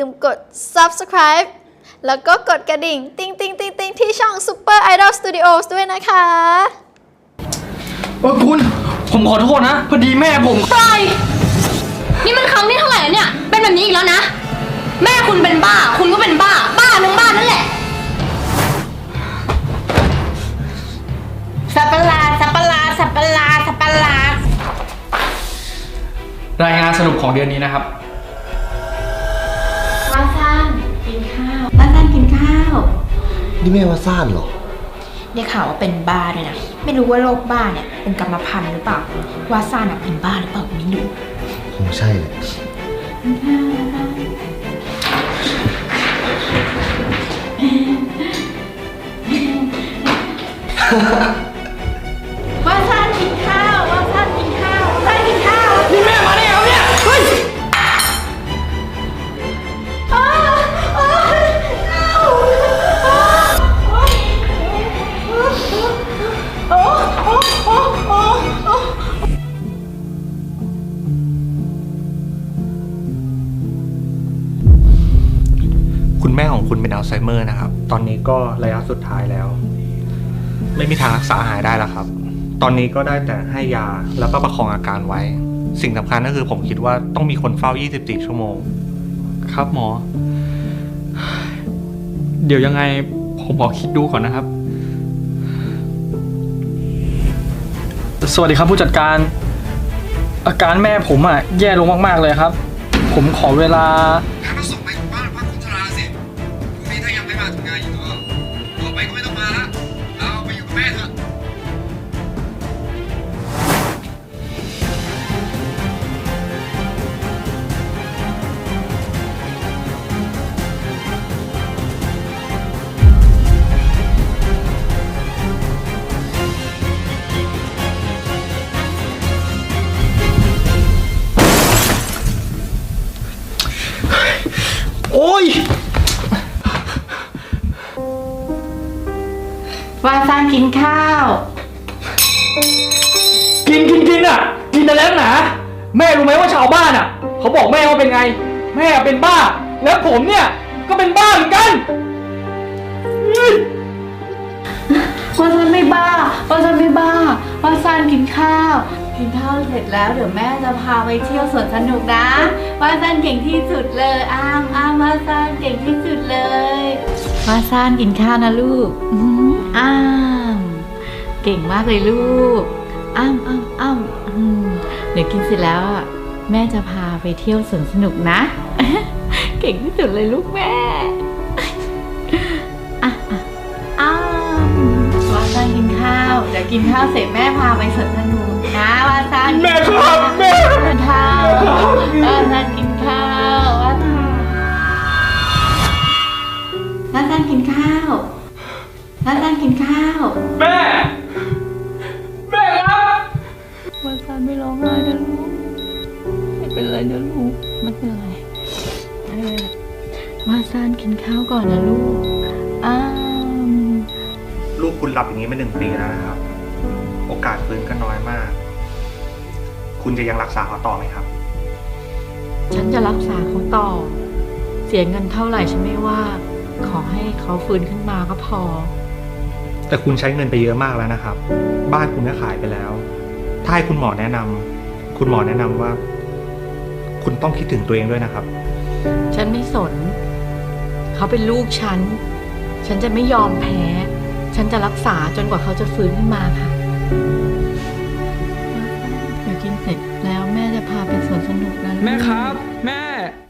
พื่อนๆอย่าลืมกด subscribe แล้วก็กดกระดิ่ง ติ๊งติ๊งติ๊งติ๊งที่ช่อง Super Idol Studios ด้วยนะคะ เออคุณ ผมขอโทษนะ พอดีแม่ผม ปล่อย นี่มันครั้งที่เท่าไหร่แล้วเนี่ย เป็นแบบนี้อีกแล้วนะ แม่คุณเป็นบ้า คุณก็เป็นบ้า บ้าทั้งบ้านนั่นแหละสับปะรดสับปะรดสับปะรดสับปะรดรายงานสรุปของเดือนนี้นะครับาวนี่แม่ว่าซ่านเหรอ ได้ข่าวว่าเป็นบ้าด้วยนะ ไม่รู้ว่าโรคบ้าเนี่ยเป็นกรรมพันธุ์หรือเปล่า ว่าซ่านอะเป็นบ้าหรือเปล่าไม่รู้คงใช่แหละ ของคุณเป็นอัลไซเมอร์นะครับ ตอนนี้ก็ระยะสุดท้ายแล้ว ไม่มีทางรักษาหายได้แล้วครับ ตอนนี้ก็ได้แต่ให้ยาแล้วก็ประคองอาการไว้ สิ่งสำคัญก็คือผมคิดว่าต้องมีคนเฝ้า 24 ชั่วโมง ครับหมอ เดี๋ยวยังไงผมขอคิดดูก่อนนะครับ สวัสดีครับผู้จัดการ อาการแม่ผมอะแย่ลงมาก ๆ เลยครับ ผมขอเวลา ว่าสั้นกินข้าว กินกินกินอะ กินแต่แล้วหนา แม่รู้ไหมว่าชาวบ้านอะ เขาบอกแม่ว่าเป็นไง แม่เป็นบ้า แล้วผมเนี่ยก็เป็นบ้าเหมือนกันเฮ้ยว่าซันไม่บ้าว่าซันไม่บ้าว่าซันกินข้าว กินข้าวเสร็จแล้วเดี๋ยวแม่จะพาไปเที่ยวสวนสนุกนะว่าซันเก่งที่สุดเลยอ้ามอ้ามว่าซันเก่งที่สุดเลยว่าซันกินข้าวนะลูก อื้อหื อ้าม เก่งมากเลยลูก อ้ามอ้ามอ้ามเดี๋ยวกินเสร็จแล้วแม่จะพาไปเที่ยวสวนสนุกนะ เก่งที่สุดเลยลูกแม่ะอ้าววาซานกินข้าว เดี๋ยวกินข้าวเสร็จแม่พาไปสวนสนุกนะวาซานแม่ครับแม่กินข้าววาซานกินข้าววาซานวาซานกินข้าว วาซานกินข้าว แม่ แม่ครับวาซานไม่ร้องไห้นะลูก ไม่เป็นไรนะลูกไม่เป็นไรเออวาซานกินข้าวก่อนนะลูก อ้าวลูกคุณหลับอย่างนี้มาหนึ่งปีแล้วนะครับ โอกาสฟื้นก็น้อยมาก คุณจะยังรักษาเขาต่อไหมครับ ฉันจะรักษาเขาต่อ เสียเงินเท่าไหร่ฉันไม่ว่า ขอให้เขาฟื้นขึ้นมาก็พอ แต่คุณใช้เงินไปเยอะมากแล้วนะครับ บ้านคุณก็ขายไปแล้ว ถ้าให้คุณหมอแนะนำคุณหมอแนะนำว่า คุณต้องคิดถึงตัวเองด้วยนะครับ ฉันไม่สน เขาเป็นลูกฉัน ฉันจะไม่ยอมแพ้ ฉันจะรักษาจนกว่าเขาจะฟื้นขึ้นมาค่ะ เดี๋ยวกินเสร็จแล้วแม่จะพาไปสวนสนุกนะลูก แม่ครับ แม่